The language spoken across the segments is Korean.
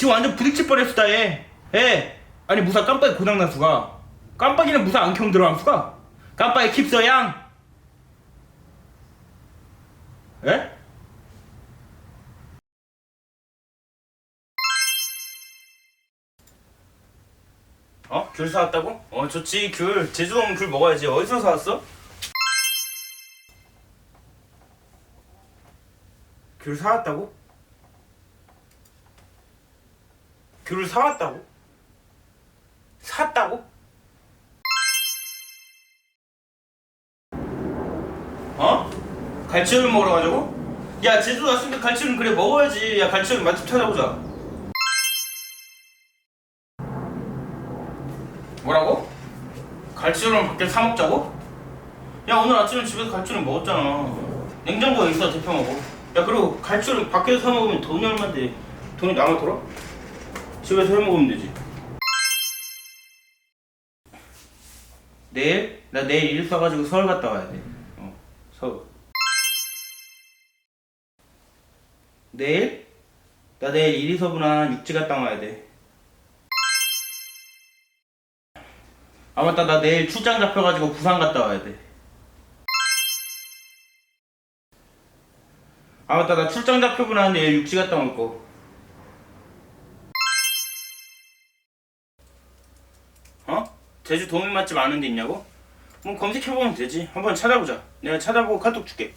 지금 완전 부딪힐 뻔했다 얘. 예. 아니 무사 깜빡이 고장난 수가. 깜빡이는 무사 안경 들어간 수가. 깜빡이 킵서 양. 예? 어? 귤 사왔다고? 어 좋지 귤 제주도 오면 귤 먹어야지 어디서 사왔어? 귤 사왔다고? 귤을 사왔다고? 샀다고? 어? 갈치를 먹으러 가자고? 야 제주도 왔으니까 갈치는 그래 먹어야지 야 갈치는 맛집 찾아보자 뭐라고? 갈치를 밖에 사 먹자고? 야 오늘 아침에 집에서 갈치를 먹었잖아 냉장고에 있어 데펴 먹어 야 그리고 갈치를 밖에서 사 먹으면 돈이 얼마인데 돈이 남아 돌아? 집에서 해 먹으면 되지 내일? 나 내일 일 써가지고 서울 갔다 와야 돼 어, 서울 내일? 나 내일 이리서부나 육지 갔다 와야 돼. 아 맞다 나 내일 출장 잡혀가지고 부산 갔다 와야 돼. 아 맞다 나 출장 잡혀구나 내일 육지 갔다 올 거. 제주 도민 맛집 아는 데 있냐고? 뭐 검색해보면 되지. 한번 찾아보자. 내가 찾아보고 카톡 줄게.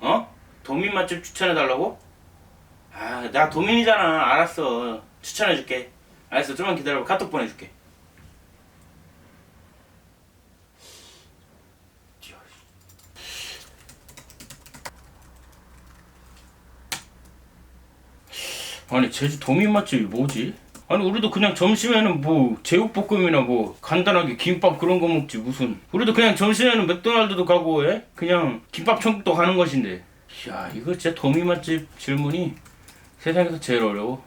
어? 도민 맛집 추천해달라고? 아, 나 도민이잖아. 알았어. 추천해줄게. 알았어. 좀만 기다려봐. 카톡 보내줄게. 아니, 제주 도민 맛집이 뭐지? 아니, 우리도 그냥 점심에는 뭐, 제육볶음이나 뭐, 간단하게 김밥 그런 거 먹지, 무슨. 우리도 그냥 점심에는 맥도날드도 가고, 예? 그냥 김밥 천국도 가는 것인데. 야, 이거 진짜 도미 맛집 질문이 세상에서 제일 어려워.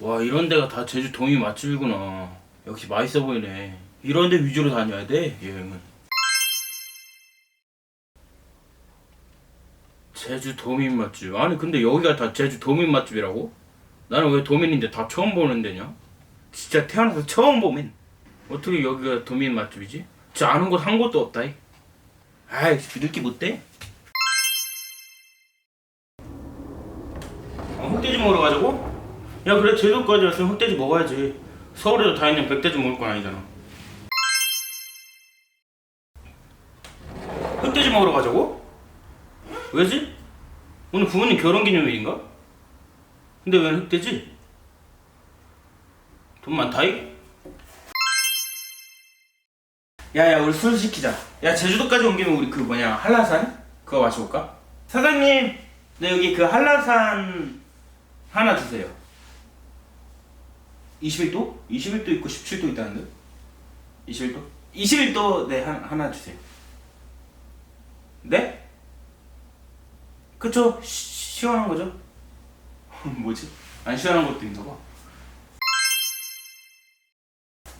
와, 이런 데가 다 제주 도미 맛집이구나. 역시 맛있어 보이네. 이런 데 위주로 다녀야 돼, 여행은. 제주 도민 맛집. 아니, 근데 여기가 다 제주 도민 맛집이라고? 나는 왜 도민인데 다 처음 보는 데냐? 진짜 태어나서 처음 보면. 어떻게 여기가 도민 맛집이지? 저 아는 곳 한 곳도 없다. 이. 아이, 믿을 게 못돼? 어, 흑돼지 먹으러 가자고? 야, 그래, 제주까지 왔으면 흑돼지 먹어야지. 서울에도 다 있는 백돼지 먹을 건 아니잖아. 흑돼지 먹으러 가자고? 왜지? 오늘 부모님 결혼기념일인가? 근데 왜 흑돼지? 돈 많다, 이? 야야 우리 술 시키자 야 제주도까지 온 김에 우리 그 뭐냐 한라산 그거 마셔볼까? 사장님 네 여기 그 한라산 하나 주세요 21도? 21도 있고 17도 있다는데 21도? 21도 네 한, 하나 주세요 네? 그쵸 시, 시원한 거죠? 뭐지? 안 시원한 것도 있나 봐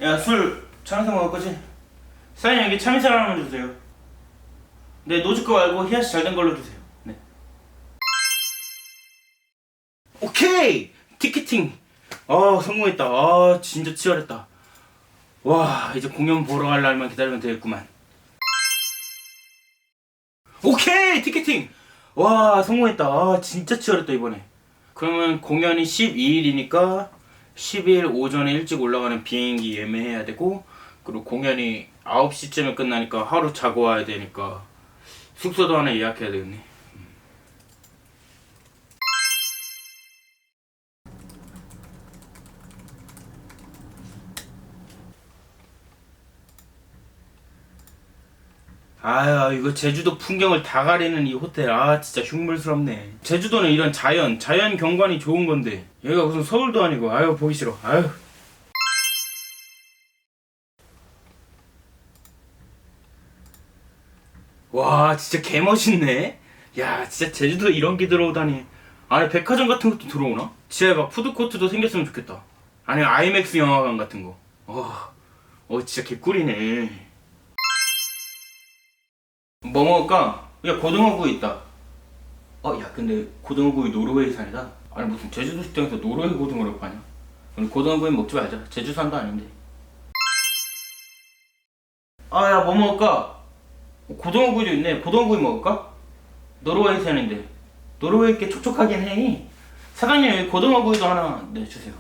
야, 술 차면서 먹을 거지? 사장님 여기 참이슬 하나만 주세요. 네, 노즈 거 말고 히야시 잘 된 걸로 주세요. 네. 오케이! 티켓팅! 아, 성공했다. 아, 진짜 치열했다. 와, 이제 공연 보러 갈 날만 기다리면 되겠구만. 오케이! 티켓팅! 와, 성공했다. 아, 진짜 치열했다, 이번에. 그러면 공연이 12일이니까 10일 오전에 일찍 올라가는 비행기 예매해야 되고, 그리고 공연이 9시쯤에 끝나니까 하루 자고 와야 되니까 숙소도 하나 예약해야 되겠네. 아유 이거 제주도 풍경을 다 가리는 이 호텔. 아 진짜 흉물스럽네. 제주도는 이런 자연 자연 경관이 좋은 건데. 여기가 무슨 서울도 아니고. 아유 보기 싫어. 아유. 와 진짜 개멋있네. 야 진짜 제주도 이런 게 들어오다니. 안에 백화점 같은 것도 들어오나? 지하에 막 푸드코트도 생겼으면 좋겠다. 아니면 아이맥스 영화관 같은 거. 어, 어 진짜 개꿀이네 뭐 먹을까? 야 고등어구이 있다. 어 야 근데 고등어구이 노르웨이산이다. 아니 무슨 제주도 식당에서 노르웨이 고등어를 파냐? 오늘 고등어구이 먹지 말자. 제주산도 아닌데. 아 야 뭐 먹을까? 고등어구이도 있네. 고등어구이 먹을까? 노르웨이산인데. 노르웨이 게 촉촉하긴 해. 사장님 여기 고등어구이도 하나 내주세요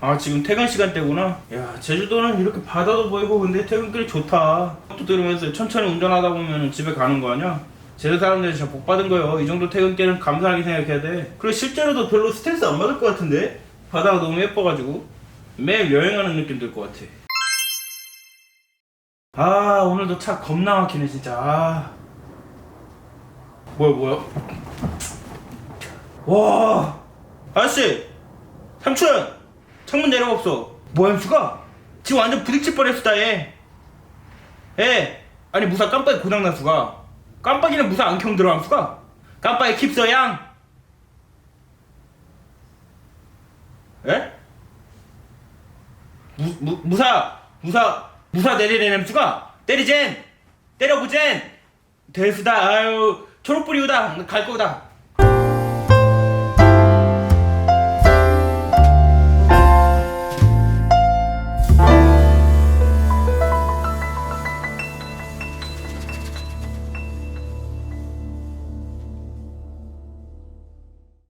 아 지금 퇴근 시간대구나. 야 제주도는 이렇게 바다도 보이고 근데 퇴근길이 좋다. 또 들으면서 천천히 운전하다 보면 집에 가는 거 아니야? 제주 사람들이 진짜 복 받은 거예요. 이 정도 퇴근길은 감사하게 생각해야 돼. 그리고 실제로도 별로 스트레스 안 받을 것 같은데? 바다가 너무 예뻐가지고. 매일 여행하는 느낌 들 것 같아. 아 오늘도 차 겁나 막히네 진짜. 아. 뭐야 뭐야? 와! 아저씨! 삼촌 창문 내려가 없어. 뭐야 수가? 지금 완전 부딪힐 뻔했어 얘. 예. 아니 무사 깜빡이 고장난 수가. 깜빡이는 무사 안경 들어간 수가. 깜빡이 킵서 양. 예? 무, 무, 무사 무사 무사 내리내는 수가. 때리젠. 때려보젠. 대수다. 아유 초록불이 우다. 갈 거다